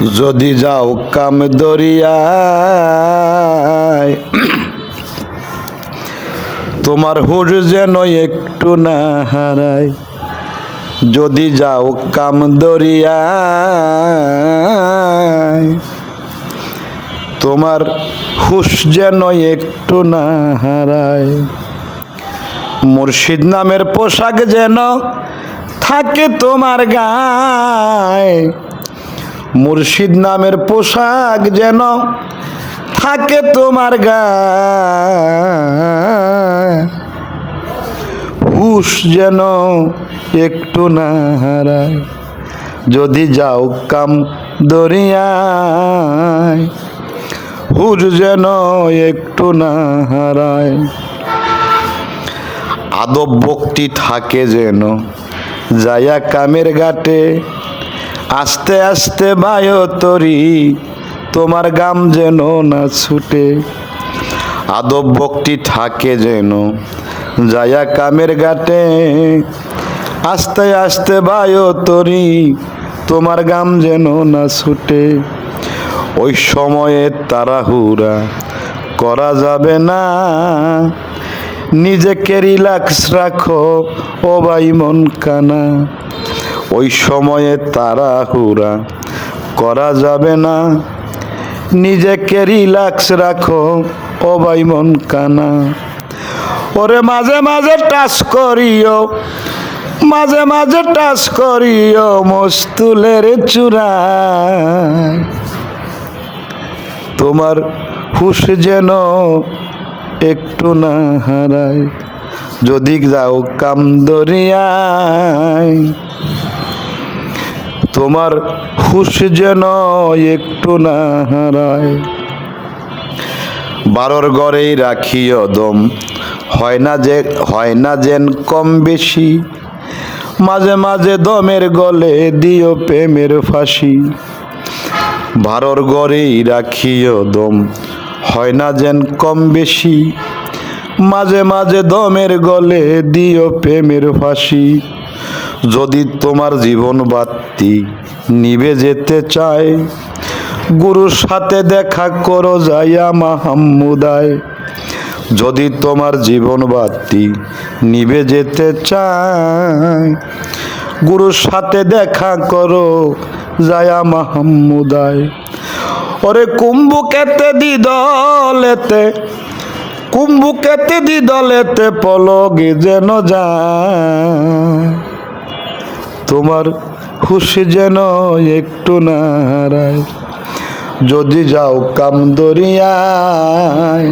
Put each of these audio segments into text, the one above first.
যদি যাও কাম দরিয়ায়, তোমার হুর যেন একটু না হারায়। যদি যাও কাম দরিয়ায়, তোমার হুশ যেন একটু না হারায়। মুর্শিদ নামের পোশাক যেন থাকে তোমার গায়ে মুর্শিদ নামের পোশাক যেন থাকে তোমার গায়ে। হুশ যেন একটু না হারায় যদি যাও কাম দরিয়ায়। হুশ যেন একটু না হারায় আদব ভক্তি থাকে যেন, যায়া কামের ঘাটে আস্তে আস্তে বায়ো তরি, তোমার গাম যেন না ছুটে। আদব ভক্তি থাকে যেন, যায়া কামের ঘাটে। আস্তে আস্তে বায়ো তরি, তোমার গাম যেন না ছুটে। ওই সময়ে তাড়াহুড়া করা যাবে না। নিজেকে রিল্যাক্স রাখো, ও ভাই মন কানা। ওই সময়ে তাড়াহুড়া করা যাবে না। নিজেকে রিল্যাক্স রাখো, ও ভাই মন কানা। ওরে মাঝে মাঝে টাচ করিও, মাঝে মাঝে টাচ করিও মস্তুলের চূড়া। তোমার হুশ যেন একটু না হারায়, যদি যাও কাম দরিয়ায় তোমার হুশ যেন একটু না হারায়। বারোর গড়েই রাখিও দম, হয় না যে, হয় না যেন কম বেশি। মাঝে মাঝে দমের গলে দিও প্রেমের ফাঁসি। ভারর গড়েই রাখিও দম, হয় না যেন কম বেশি। মাঝে মাঝে দমের গলে দিও প্রেমের ফাঁসি। যদি তোমার জীবন বাত্তি নিবে যেতে চায়, গুরুর সাথে দেখা করো যাইয়া মাহাম্মুদায় যদি তোমার জীবন বাত্তি নিবে যেতে চায়, গুরুর সাথে দেখা করো যায়া মাহমুদায়। ওরে কুম্ভুকেতে দি দলেতে কুম্ভুকেতে দি দলেতে পলগে যেন যায়। তোমার খুশি যেন একটু না হারায় যদি যাও কাম দরিয়ায়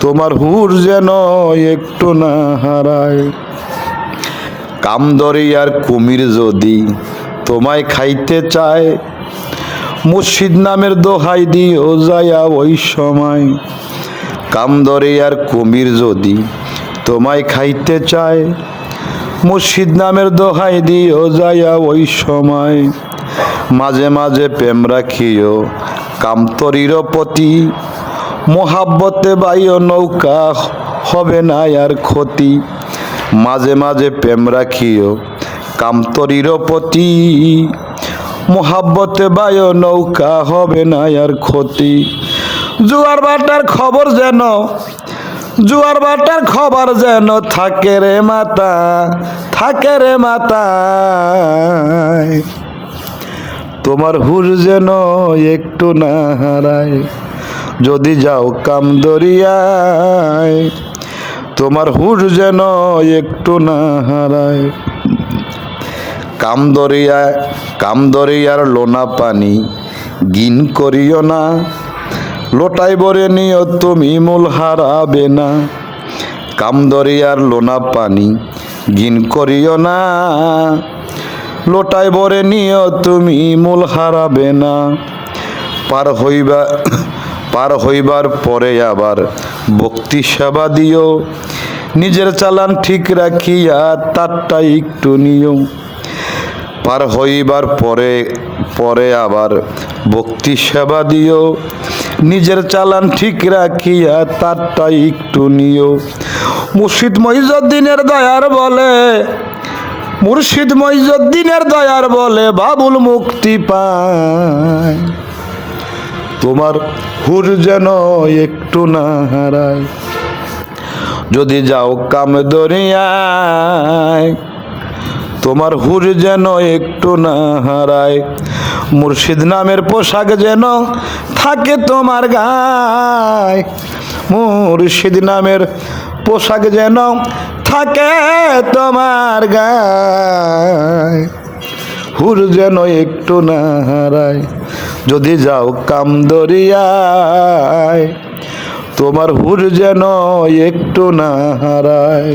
তোমার হুর যেন একটু না হারায় কামদরিয়ার কুমির যদি তোমায় খাইতে চায়, মুর্শিদ নামের দোহাই দিও যায়া ওই সময়। কামদরিয়ার কুমির যদি তোমায় খাইতে চায় মুর্শিদ দোহাই দিও যায়া ওই সময়। মাঝে মাঝে প্রেম রাখিও, কামতরির পতি মোহাব্বতে বাইও নৌকা হবে না আর ক্ষতি। মাঝে মাঝে প্রেম রাখিও, কামতরির পতি মোহাব্বতে বায়ো নৌকা হবে না আর ক্ষতি। জুয়ার বাটার খবর যেন জুয়ার বাটার খবর যেন থাকে রে মাতা, থাকে রে মাতা তোমার হুর যেন একটু না হারায়, যদি যাও কাম দরিয়ায়। তোমার হুর যেন একটু না হারায়। কামদরিয়ায় কামদরিয়ার লোনা পানি, গিন করিও না। লোটাই বরে নিও তুমি মূল হারাবে না। কামদরিয়ার লোনা পানি গিন করিও না। লোটাই বরে নিও তুমি মূল হারাবে না। পার হইবা, পার হইবার পরে আবার ভক্তি সেবা দিও। নিজের চালান ঠিক রাখিয়া তারটা একটু নিও। পার হইবার পরে পরে আবার ভক্তি সেবা দিও। নিজের চালান ঠিক রাখিয়া তারটা একটু নিও। মুর্শিদ মহিজুদ্দিনের দয়ার বলে, মুর্শিদ মইজুদ্দিনের দয়ার বলে বাবুল মুক্তি পায়। তোমার হুর যেন একটু না হারায়। যদি যাও কাম দরিয়ায় তোমার হুর যেন একটু না হারায়। মুর্শিদ নামের পোশাক যেন থাকে তোমার গায়। মুর্শিদ নামের পোশাক যেন থাকে তোমার গায়। হুর যেন একটু না হারায়, যদি যাও কাম দরিয়ায় তোমার হুর যেন একটু না হারায়।